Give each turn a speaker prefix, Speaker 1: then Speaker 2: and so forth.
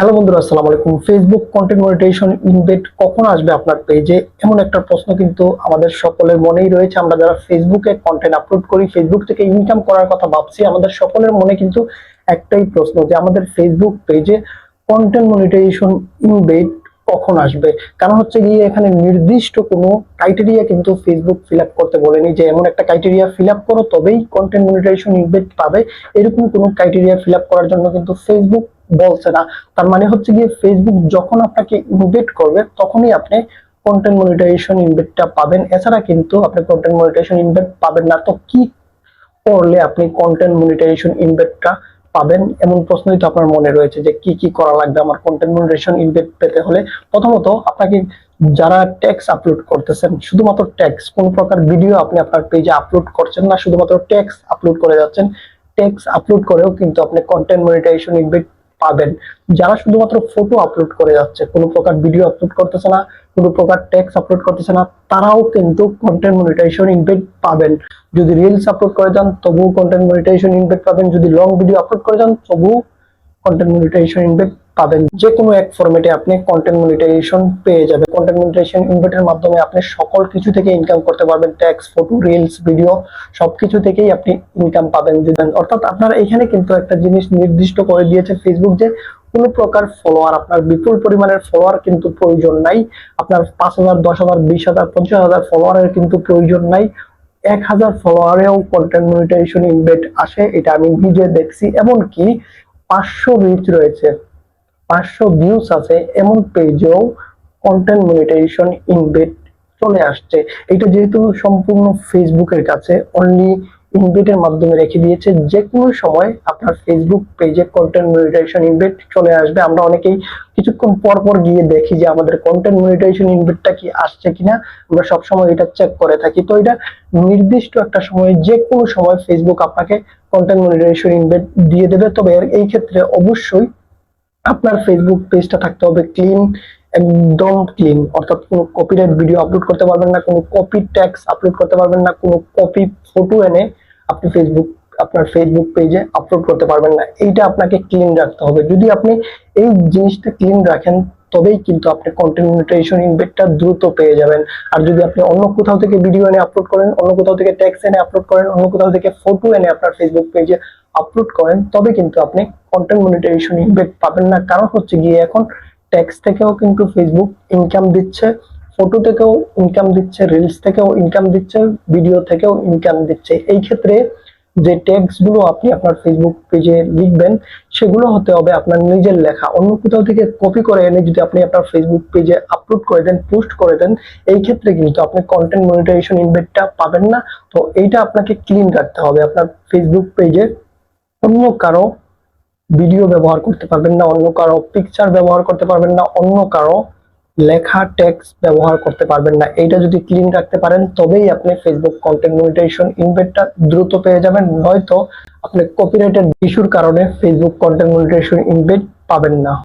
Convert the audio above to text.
Speaker 1: Hello বন্ধুরা, আসসালামু আলাইকুম। ফেসবুক কন্টেন্ট মনিটাইজেশন ইনভেট কখন আসবে আপনার পেজে এমন একটা প্রশ্ন কিন্তু আমাদের সকলের মনেই রয়েছে। আমরা যারা ফেসবুকে কন্টেন্ট আপলোড করি ফেসবুক থেকে ইনকাম করার কথা ভাবছি, আমাদের সকলের মনে কিন্তু একটাই প্রশ্ন যে আমাদের ফেসবুক পেজে কন্টেন্ট মনিটাইজেশন ইনভেট কখন আসবে? কারণ হচ্ছে গিয়ে এখানে নির্দিষ্ট কোনো ক্রাইটেরিয়া কিন্তু ফেসবুক ফিল করতে বলেনি যে এমন একটা ক্রাইটেরিয়া ফিল করো, তবেই কন্টেন্ট মনিটাইজেশন ইনভেট পাবে। এরকম কোনো ক্রাইটেরিয়া ফিল করার জন্য কিন্তু ফেসবুক বলছে না। তার মানে হচ্ছে গিয়ে ফেসবুক যখন আপনাকে ইনভেট করবে, তখনই আপনি কন্টেন্ট মনিটাইজেশন ইনভেটটা পাবেন। এছাড়া কিন্তু আপনি কন্টেন্ট মনিটাইজেশন ইনভেট পাবেন না। তো কি করলে আপনি কন্টেন্ট মনিটাইজেশন ইনভেটটা পাবেন? এমন প্রশ্নই তো আপনার মনে রয়েছে যে কি কি করা লাগবে আমার কন্টেন্ট মনিটাইজেশন ইনভেট পেতে হলে? প্রথমত আপনাকে যারা ট্যাক্স আপলোড করতেছেন, শুধুমাত্র ট্যাক্স কোন প্রকার ভিডিও আপনি আপনার পেজে আপলোড করছেন না, শুধুমাত্র ট্যাক্স আপলোড করে যাচ্ছেন। ট্যাক্স আপলোড করেও কিন্তু আপনি কন্টেন্ট মনিটাইজেশন ইনভেট পাবেন। যারা শুধুমাত্র ফটো আপলোড করে যাচ্ছে, কোনো প্রকার ভিডিও আপলোড করতেছে না, কোনো প্রকার ট্যাক্স আপলোড করতেছে না, তারাও কিন্তু কন্টেন্ট মনিটাইজেশন ইনভেট পাবেন। যদি রিলস আপলোড করে যান, তবুও কন্টেন্ট মনিটাইজেশন ইনভেট পাবেন। যদি লং ভিডিও আপলোড করে যান, তবুও কন্টেন্ট মনিটাইজেশন ইনভেট পাবেন। যে কোনো এক ফরম্যাটে আপনি কন্টেন্ট মনিটাইজেশন পেয়ে যাবেন। কন্টেন্ট মনিটাইজেশন ইনভেটের মাধ্যমে আপনি সকল কিছু থেকে ইনকাম করতে পারবেন। ট্যাক্স ফটো রিলস ভিডিও সবকিছু থেকেই আপনি ইনকাম পাবেন। অর্থাৎ আপনারা এখানে কিন্তু একটা জিনিস নির্দিষ্ট করে দিয়েছে ফেসবুক যে, কোনো প্রকার ফলোয়ার আপনার বিপুল পরিমাণের ফলোয়ার কিন্তু প্রয়োজন নাই। আপনার পাঁচ হাজার, দশ হাজার, বিশ হাজার, পঞ্চাশ হাজার ফলোয়ারের কিন্তু প্রয়োজন নাই। এক হাজার ফলোয়ারেও কন্টেন্ট মনিটাইজেশন ইনভেট আসে, এটা আমি নিজে দেখছি। এমনকি পাঁচশো রিচ রয়েছে। পাঁচশো ভিউস আছে, এমন পেজেও কন্টেন্ট মনিটাইজেশন ইনভেট চলে আসছে। এটা যেহেতু সম্পূর্ণ ফেসবুকের কাছে অনলি ইনভেটের মাধ্যমে রেখে দিয়েছে। যে কোনো সময় আপনার ফেসবুক পেজে কন্টেন্ট মনিটাইজেশন ইনভেট চলে আসবে। আমরা অনেকেই কিছুক্ষণ পর পর গিয়ে দেখি যে আমাদের কন্টেন্ট মনিটাইজেশন ইনভেটটা কি আসছে কিনা। আমরা সবসময় এটা চেক করে থাকি। তো এটা নির্দিষ্ট একটা সময় যে কোনো সময় ফেসবুক আপনাকে কন্টেন্ট মনিটাইজেশন ইনভেট দিয়ে দেবে। তবে এই ক্ষেত্রে অবশ্যই আপনার ফেসবুক পেজটা থাকতে হবে ক্লিন একদম ক্লিন অর্থাৎ কোনো কপিরাইট ভিডিও আপলোড করতে পারবেন না, কোনো কপি ট্যাক্স আপলোড করতে পারবেন না, কোনো কপি ফটো এনে আপনি ফেসবুক আপনার ফেসবুক পেজে আপলোড করতে পারবেন না। এইটা আপনাকে ক্লিন রাখতে হবে। যদি আপনি এই জিনিসটা ক্লিন রাখেন, তবেই কিন্তু আপনি কন্টেন্ট মনিটাইজেশন ইনভেটটা দ্রুত পেয়ে যাবেন। আর যদি আপনি অন্য কোথাও থেকে ভিডিও এনে আপলোড করেন, অন্য কোথাও থেকে ট্যাক্স এনে আপলোড করেন, অন্য কোথাও থেকে ফটো এনে আপনার ফেসবুক পেজে আপলোড করেন, তবে কিন্তু আপনি কন্টেন্ট মনিটাইজেশন ইনভেট পাবেন না। কারণ হচ্ছে গিয়ে এখন ট্যাক্স থেকেও কিন্তু ফেসবুক ইনকাম দিচ্ছে ফটো থেকেও ইনকাম দিচ্ছে রিলস থেকেও ইনকাম দিচ্ছে ভিডিও থেকেও ইনকাম দিচ্ছে। এই ক্ষেত্রে যে ট্যাগসগুলো আপনি আপনার ফেসবুক পেজে লিখবেন, সেগুলো হতে হবে আপনার নিজের লেখা। অন্য কোথাও থেকে কপি করে এনে যদি আপনি আপনার ফেসবুক পেজে আপলোড করে দেন পোস্ট করে দেন, এই ক্ষেত্রে কিন্তু আপনি কন্টেন্ট মনিটাইজেশন ইনভেটটা পাবেন না। তো এইটা আপনাকে ক্লিন রাখতে হবে। আপনার ফেসবুক পেজে অন্য কারও ভিডিও ব্যবহার করতে পারবেন না, অন্য কারও পিকচার ব্যবহার করতে পারবেন না, অন্য কারও লেখা টেক্স ব্যবহার করতে পারবেন না। এইটা যদি ক্লিন রাখতে পারেন, তবেই আপনি ফেসবুক কন্টেন্ট মনিটাইজেশন ইনভেটটা দ্রুত পেয়ে যাবেন। নয়তো আপনি কপিরাইটের ইস্যুর কারণে ফেসবুক কন্টেন্ট মনিটাইজেশন ইনভেট পাবেন না।